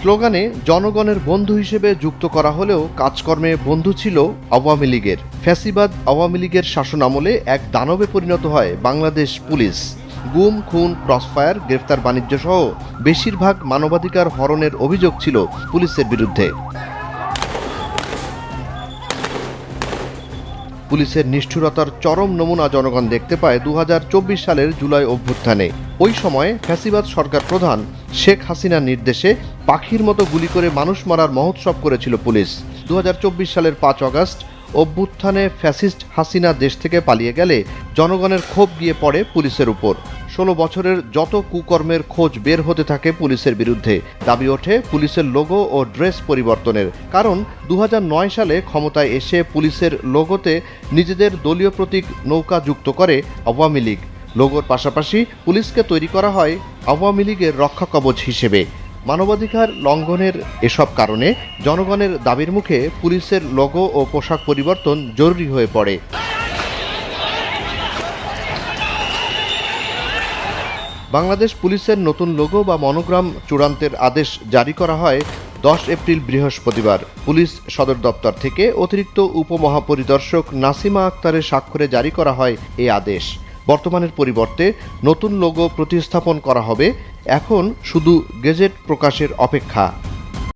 স্লোগানে জনগণের বন্ধু হিসেবে যুক্ত করা হলেও কাজকর্মে বন্ধু ছিল আওয়ামী লীগের। ফ্যাসিবাদ আওয়ামী লীগের শাসন আমলে এক দানবে পরিণত হয় বাংলাদেশ পুলিশ। গুম, খুন, ক্রসফায়ার, গ্রেফতার বাণিজ্য সহ বেশিরভাগ মানবাধিকার হরণের অভিযোগ ছিল পুলিশের বিরুদ্ধে। পুলিশের নিষ্ঠুরতার চরম নমুনা জনগণ দেখতে পায় দু হাজার চব্বিশ সালের জুলাই অভ্যুত্থানে। ওই সময় ফ্যাসিবাদ সরকার প্রধান শেখ হাসিনার নির্দেশে পাখির মতো গুলি করে মানুষ মারার মহোৎসব করেছিল পুলিশ। দু হাজার চব্বিশ সালের পাঁচ আগস্ট অভ্যুত্থানে ফ্যাসিস্ট হাসিনা দেশ থেকে পালিয়ে গেলে জনগণের ক্ষোভ গিয়ে পড়ে পুলিশের উপর। ষোলো বছরের যত কুকর্মের খোঁজ বের হতে থাকে পুলিশের বিরুদ্ধে। দাবি ওঠে পুলিশের লোগো ও ড্রেস পরিবর্তনের। কারণ দু হাজার নয় সালে ক্ষমতায় এসে পুলিশের লোগোতে নিজেদের দলীয় প্রতীক নৌকা যুক্ত করে আওয়ামী লীগ। লোগোর পাশাপাশি পুলিশকে তৈরি করা হয় আওয়ামী লীগের রক্ষা কবচ হিসেবে। মানবাধিকার লঙ্ঘনের এসব কারণে জনগণের দাবির মুখে পুলিশের লোগো ও পোশাক পরিবর্তন জরুরি হয়ে পড়ে। বাংলাদেশ পুলিশের নতুন লোগো বা মনোগ্রাম চূড়ান্তের আদেশ জারি করা হয় দশ এপ্রিল বৃহস্পতিবার। পুলিশ সদর দপ্তর থেকে অতিরিক্ত উপমহাপরিদর্শক নাসিমা আক্তারের স্বাক্ষরে জারি করা হয় এই আদেশ। বর্তমানের পরিবর্তে নতুন লোগো প্রতিস্থাপন করা হবে। এখন শুধু গেজেট প্রকাশের অপেক্ষা।